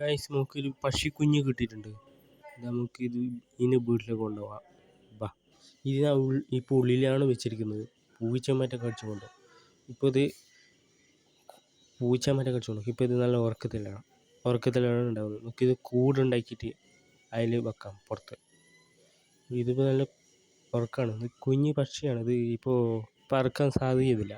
Guys നമുക്കൊരു പശിക്കുഞ്ഞ് കിട്ടിയിട്ടുണ്ട്. നമുക്കിത് ഇതിനെ വീട്ടിലേക്ക് കൊണ്ടുപോകാം. ബാ. ഇത് ഇപ്പോൾ ഉള്ളിലാണ് വെച്ചിരിക്കുന്നത്. പൂച്ചമറ്റ കടിച്ചു കൊണ്ടുപോകും ഇപ്പോൾ ഇത് പൂച്ചമറ്റ കടിച്ചു കൊണ്ടുപോകും ഇപ്പോൾ ഇത് നല്ല ഉറക്കത്തിലാണ്. ഉറക്കത്തിലാണ് ഉണ്ടാകുന്നത് നമുക്കിത് കൂടുണ്ടാക്കിയിട്ട് അതിൽ വെക്കാം പുറത്ത്. ഇതിപ്പോൾ നല്ല ഉറക്കമാണ് ഇത് കുഞ്ഞ് പക്ഷിയാണ്. ഇത് ഇപ്പോൾ പറക്കാൻ സാധ്യതയില്ല.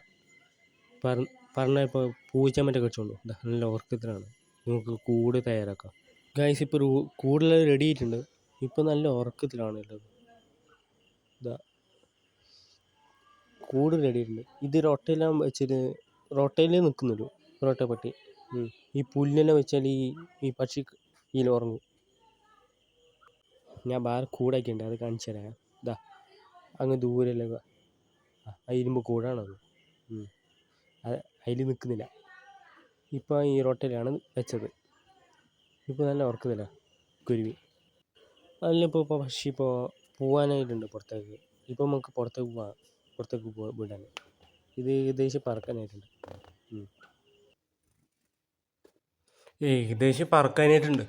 പറ പറഞ്ഞാൽ ഇപ്പോൾ പൂച്ചമറ്റ കൊണ്ടുപോകും നല്ല ഉറക്കത്തിലാണ്. നമുക്ക് കൂട് തയ്യാറാക്കാം. ഗൈസ് ഇപ്പോൾ കൂടുതൽ റെഡി ആയിട്ടുണ്ട്. ഇപ്പോൾ നല്ല ഉറക്കത്തിലാണ് ഉള്ളത്. ഇതാ. കൂട് റെഡി ആയിട്ടുണ്ട്. ഇത് റൊട്ടയെല്ലാം വെച്ചിട്ട് റൊട്ടയിൽ നിൽക്കുന്നുള്ളൂ റൊട്ടപ്പട്ടി ഈ പുല്ലെല്ലാം വെച്ചാൽ ഈ ഈ പക്ഷി ഇതിൽ ഉറങ്ങും. ഞാൻ വേറെ കൂടാക്കിയിട്ടുണ്ട്. അത് കാണിച്ചു തരാം. ഇതാ. അങ്ങ് ദൂരെല്ലാം ആ ഇരുമ്പ് കൂടാണത്. അതിൽ നിൽക്കുന്നില്ല. ഇപ്പോൾ ഈ റൊട്ടയിലാണ് വെച്ചത്. ഇപ്പോൾ നല്ല ഉറക്കത്തില്ല കുരുവി. അതിലിപ്പോൾ ഇപ്പോൾ പക്ഷി ഇപ്പോൾ പോകാനായിട്ടുണ്ട് പുറത്തേക്ക്. ഇപ്പോൾ നമുക്ക് പുറത്തേക്ക് പോവാം പുറത്തേക്ക് പോകാൻ വിടാൻ ഇത് ഏകദേശം പറക്കാനായിട്ടുണ്ട്. ഏകദേശം പറക്കാനായിട്ടുണ്ട്.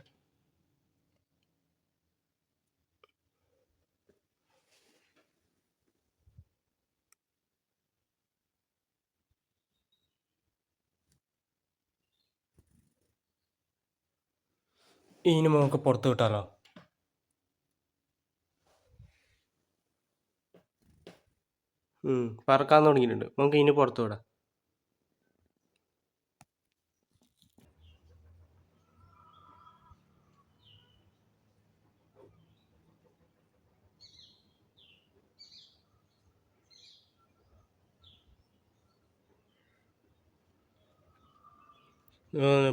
ഇനി നമുക്ക് പുറത്ത് കിട്ടാലോ പറക്കാൻ തുടങ്ങിയിട്ടുണ്ട്. നമുക്ക് ഇനി പുറത്ത് വിടാം.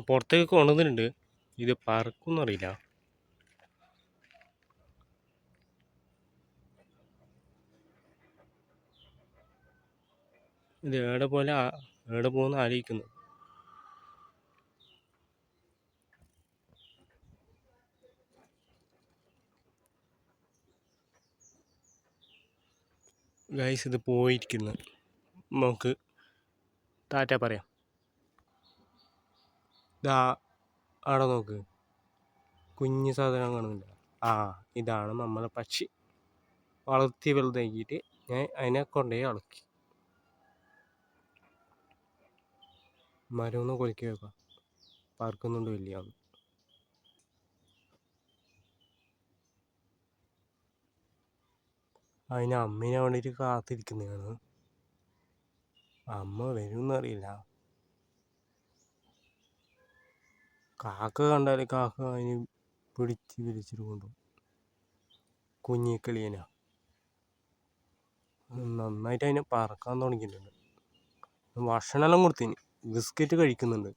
പുറത്തേക്ക് കൊണ്ടുവന്നിട്ടുണ്ട്. ഇത് പറക്കുന്നറിയില്ല. ഇത് ഏടെ പോലെ ഏടെ പോകുന്ന ആലോചിക്കുന്നു. ഗൈസ് ഇത് പോയിരിക്കുന്നു. നമുക്ക് ടാറ്റ പറയാം. ഇതാ അവിടെ നോക്ക്. കുഞ്ഞു സാധനം കാണുന്നില്ല. ആ ഇതാണ് നമ്മളെ പക്ഷി. വളർത്തി വലുതാക്കിയിട്ട് ഞാൻ അതിനെ കൊണ്ടുപോയി ഇളക്കി മരമൊന്നും കൊലുക്കി വെക്കാം. പാർക്കുന്നുണ്ട് വലിയ അതിന് അമ്മേനെ വേണ്ടിയിട്ട് കാത്തിരിക്കുന്നതാണ്. അമ്മ വരുമെന്നറിയില്ല കാക്ക കണ്ടാൽ കാക്ക അതിന് പിടിച്ച് വലിച്ചിട്ട് കൊണ്ടുപോകും. കുഞ്ഞിക്കിളിയനാ. നന്നായിട്ട് അതിനെ പറക്കാൻ തുടങ്ങിയിട്ടുണ്ട്. ഭക്ഷണമെല്ലാം കൊടുത്തിന്. ബിസ്ക്കറ്റ് കഴിക്കുന്നുണ്ട്.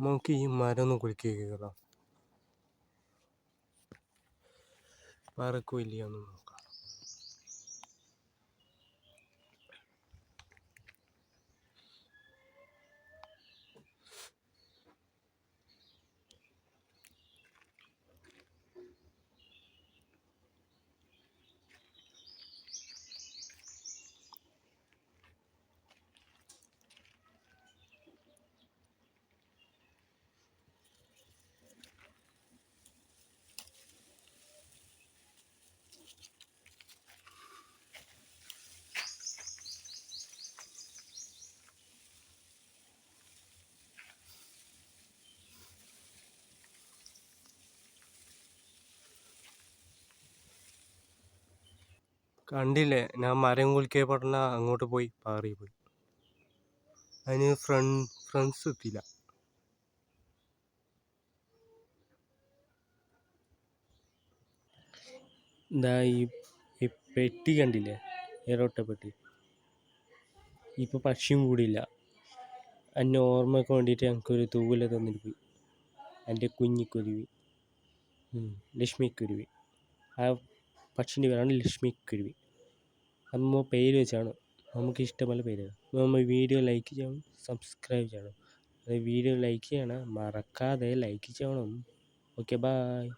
നമുക്ക് ഈ മരം ഒന്ന് കുളിക്കുക പറക്കില്ല നോക്കാം കണ്ടില്ലേ? ഞാൻ മരം കുലുക്കിയ പറഞ്ഞ അങ്ങോട്ട് പോയി പാറി പോയി. അതിന് ഫ്രണ്ട് ഫ്രണ്ട്സ് എത്തിയില്ല. എന്താ ഈ പെട്ടി കണ്ടില്ലേ? ഏറോട്ട പെട്ടി. ഇപ്പോൾ പക്ഷിയും കൂടിയില്ല. എന്നെ ഓർമ്മയ്ക്ക് വേണ്ടിയിട്ട് ഞങ്ങൾക്കൊരു തൂവല തന്നിട്ട് പോയി. എന്റെ കുഞ്ഞിക്കുരുവി. ലക്ഷ്മിക്കുരുവി. ആ പക്ഷിന്റെ പേരാണ് ലക്ഷ്മി കുരുവി അമ്മ പേര് വെച്ചാണ്. നമുക്ക് ഇഷ്ടമുള്ള പേര് നമ്മൾ വീഡിയോ ലൈക്ക് ചെയ്യണം സബ്സ്ക്രൈബ് ചെയ്യണം. വീഡിയോ ലൈക്ക് ചെയ്യണം. മറക്കാതെ ലൈക്ക് ചെയ്യണം. Okay bye